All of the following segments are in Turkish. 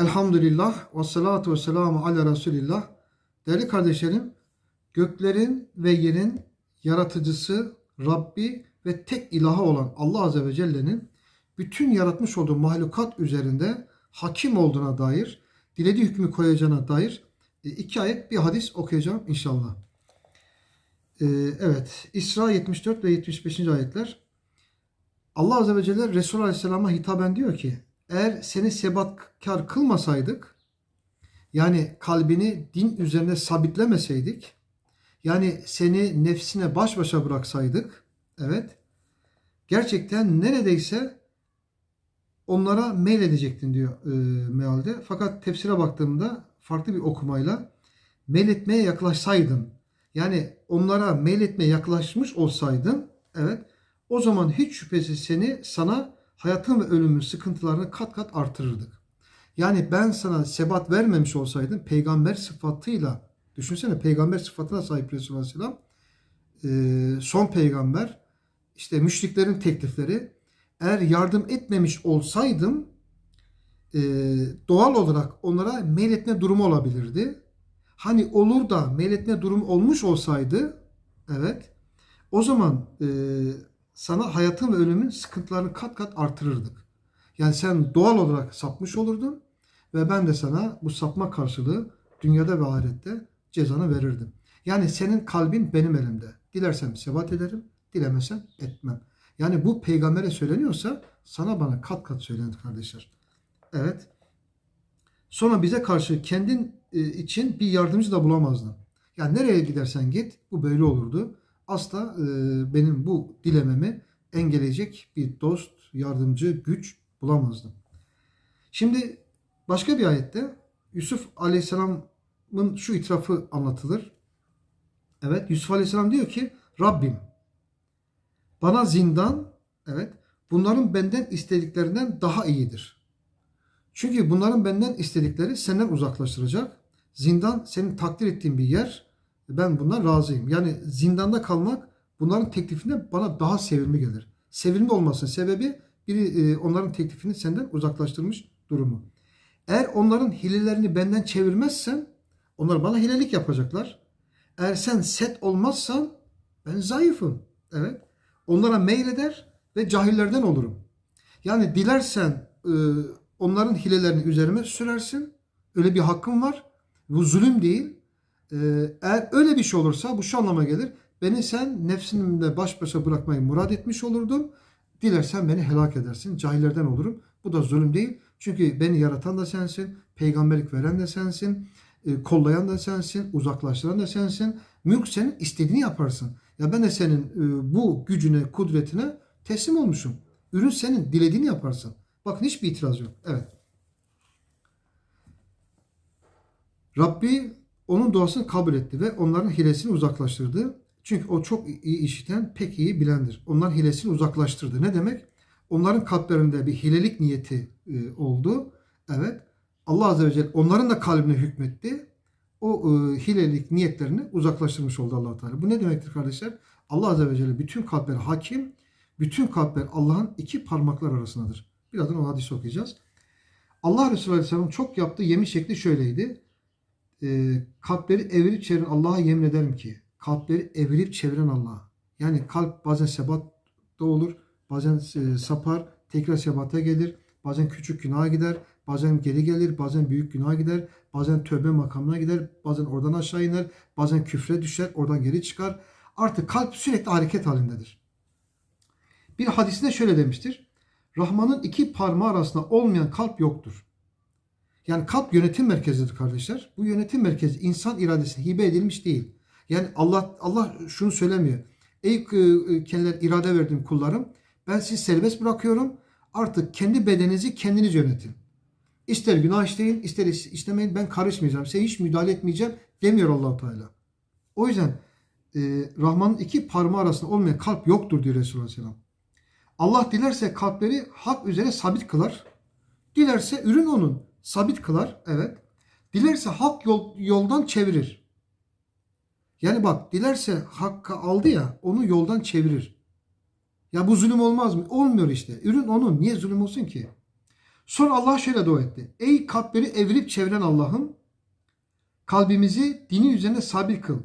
Elhamdülillah ve salatu ve selamu ala Resulillah. Değerli kardeşlerim, göklerin ve yerin yaratıcısı, Rabbi ve tek ilahı olan Allah Azze ve Celle'nin bütün yaratmış olduğu mahlukat üzerinde hakim olduğuna dair, dilediği hükmü koyacağına dair e, iki ayet bir hadis okuyacağım inşallah. Ee, Evet, İsra 74 ve 75. ayetler. Allah Azze ve Celle Resulü Aleyhisselam'a hitaben diyor ki, eğer seni sebatkar kılmasaydık, yani kalbini din üzerine sabitlemeseydik, yani seni nefsine baş başa bıraksaydık, evet, gerçekten neredeyse onlara meyledecektin diyor e, mealde. Fakat tefsire baktığımda farklı bir okumayla meyletmeye yaklaşsaydın, yani onlara meyletmeye yaklaşmış olsaydın, evet, o zaman hiç şüphesiz seni sana hayatın ve ölümün sıkıntılarını kat kat artırırdık. Yani ben sana sebat vermemiş olsaydım peygamber sıfatıyla düşünsene peygamber sıfatına sahip Resulullah Aleyhisselam son peygamber işte müşriklerin teklifleri eğer yardım etmemiş olsaydım doğal olarak onlara meyletme durumu olabilirdi. Hani olur da meyletme durumu olmuş olsaydı evet o zaman sana hayatın ve ölümün sıkıntılarını kat kat artırırdık. Yani sen doğal olarak sapmış olurdun ve ben de sana bu sapma karşılığı dünyada ve ahirette cezanı verirdim. Yani senin kalbin benim elimde. Dilersem sebat ederim, dilemesem etmem. Yani bu peygambere söyleniyorsa sana bana kat kat söylenir kardeşler. Evet. Sonra bize karşı kendin e, için bir yardımcı da bulamazdın. Yani nereye gidersen git bu böyle olurdu. Asla e, benim bu dilememi engelleyecek bir dost, yardımcı, güç bulamazdım. Şimdi başka bir ayette Yusuf Aleyhisselam'ın şu itirafı anlatılır. Evet Yusuf Aleyhisselam diyor ki Rabbim bana zindan evet bunların benden istediklerinden daha iyidir. Çünkü bunların benden istedikleri senden uzaklaştıracak. Zindan senin takdir ettiğin bir yer. Ben bundan razıyım. Yani zindanda kalmak bunların teklifine bana daha sevimli gelir. Sevimli olmasının sebebi biri e, onların teklifini senden uzaklaştırmış durumu. Eğer onların hilelerini benden çevirmezsen onlar bana hilelik yapacaklar. Eğer sen set olmazsan ben zayıfım. Evet. Onlara meyleder ve cahillerden olurum. Yani dilersen e, onların hilelerini üzerime sürersin. Öyle bir hakkım var. Bu zulüm değil. E, eğer öyle bir şey olursa bu şu anlama gelir. Beni sen nefsinimle baş başa bırakmayı murad etmiş olurdun. Dilersen beni helak edersin. Cahillerden olurum. Bu da zulüm değil. Çünkü beni yaratan da sensin. Peygamberlik veren de sensin. E, kollayan da sensin. Uzaklaştıran da sensin. Mülk senin istediğini yaparsın. Ya ben de senin e, bu gücüne, kudretine teslim olmuşum. Ürün senin. Dilediğini yaparsın. Bakın hiçbir itiraz yok. Evet. Rabbi onun duasını kabul etti ve onların hilesini uzaklaştırdı. Çünkü o çok iyi işiten, pek iyi bilendir. Onların hilesini uzaklaştırdı. Ne demek? Onların kalplerinde bir hilelik niyeti e, oldu. Evet. Allah Azze ve Celle onların da kalbine hükmetti. O e, hilelik niyetlerini uzaklaştırmış oldu allah Teala. Bu ne demektir kardeşler? Allah Azze ve Celle bütün kalplere hakim, bütün kalpler Allah'ın iki parmaklar arasındadır. Birazdan o hadisi okuyacağız. Allah Resulü Aleyhisselam çok yaptığı yemin şekli şöyleydi. E, kalpleri evirip çeviren Allah'a yemin ederim ki kalpleri evirip çeviren Allah. Yani kalp bazen sebatta olur, bazen e, sapar, tekrar sebata gelir, bazen küçük günaha gider, bazen geri gelir, bazen büyük günaha gider, bazen tövbe makamına gider, bazen oradan aşağı iner, bazen küfre düşer, oradan geri çıkar. Artık kalp sürekli hareket halindedir. Bir hadisinde şöyle demiştir. Rahman'ın iki parmağı arasında olmayan kalp yoktur. Yani kalp yönetim merkezidir kardeşler. Bu yönetim merkezi insan iradesine hibe edilmiş değil. Yani Allah Allah şunu söylemiyor. Ey e, kendiler irade verdiğim kullarım ben sizi serbest bırakıyorum. Artık kendi bedeninizi kendiniz yönetin. İster günah işleyin, ister işlemeyin ben karışmayacağım. Size hiç müdahale etmeyeceğim demiyor Allahu Teala. O yüzden e, Rahman'ın iki parmağı arasında olmayan kalp yoktur diyor Resulullah Aleyhisselam. Allah dilerse kalpleri hak üzere sabit kılar. Dilerse ürün onun. Sabit kılar. Evet. Dilerse hak yol, yoldan çevirir. Yani bak dilerse hakkı aldı ya onu yoldan çevirir. Ya bu zulüm olmaz mı? Olmuyor işte. Ürün onun. Niye zulüm olsun ki? Sonra Allah şöyle dua etti. Ey kalpleri evirip çeviren Allah'ım kalbimizi dinin üzerine sabit kıl.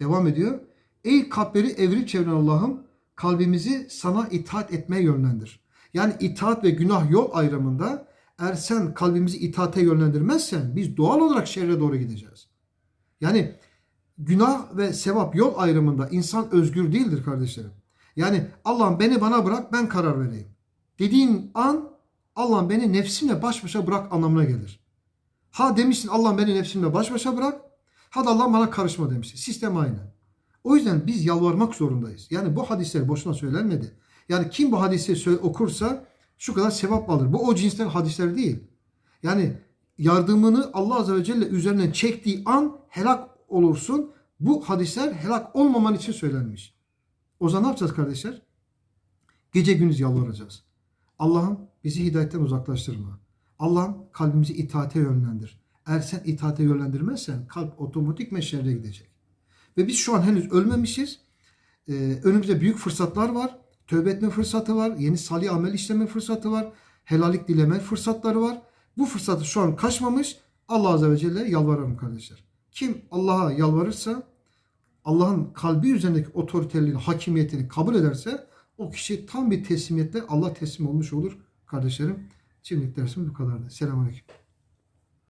Devam ediyor. Ey kalpleri evirip çeviren Allah'ım kalbimizi sana itaat etmeye yönlendir. Yani itaat ve günah yol ayrımında eğer sen kalbimizi itaate yönlendirmezsen biz doğal olarak şerre doğru gideceğiz. Yani günah ve sevap yol ayrımında insan özgür değildir kardeşlerim. Yani Allah'ım beni bana bırak ben karar vereyim. Dediğin an Allah'ım beni nefsimle baş başa bırak anlamına gelir. Ha demişsin Allah'ım beni nefsimle baş başa bırak. Ha da Allah bana karışma demişsin. Sistem aynı. O yüzden biz yalvarmak zorundayız. Yani bu hadisler boşuna söylenmedi. Yani kim bu hadisi okursa şu kadar sevap alır. Bu o cinsten hadisler değil. Yani yardımını Allah Azze ve Celle üzerinden çektiği an helak olursun. Bu hadisler helak olmaman için söylenmiş. O zaman ne yapacağız kardeşler? Gece gündüz yalvaracağız. Allah'ım bizi hidayetten uzaklaştırma. Allah'ım kalbimizi itaate yönlendir. Eğer sen itaate yönlendirmezsen kalp otomatik meşerre gidecek. Ve biz şu an henüz ölmemişiz. Ee, önümüzde büyük fırsatlar var. Tövbe etme fırsatı var. Yeni salih amel işleme fırsatı var. Helallik dileme fırsatları var. Bu fırsatı şu an kaçmamış. Allah Azze ve Celle yalvarırım kardeşler. Kim Allah'a yalvarırsa Allah'ın kalbi üzerindeki otoriteliğini, hakimiyetini kabul ederse o kişi tam bir teslimiyetle Allah teslim olmuş olur kardeşlerim. Şimdilik dersimiz bu kadardı. Selamünaleyküm.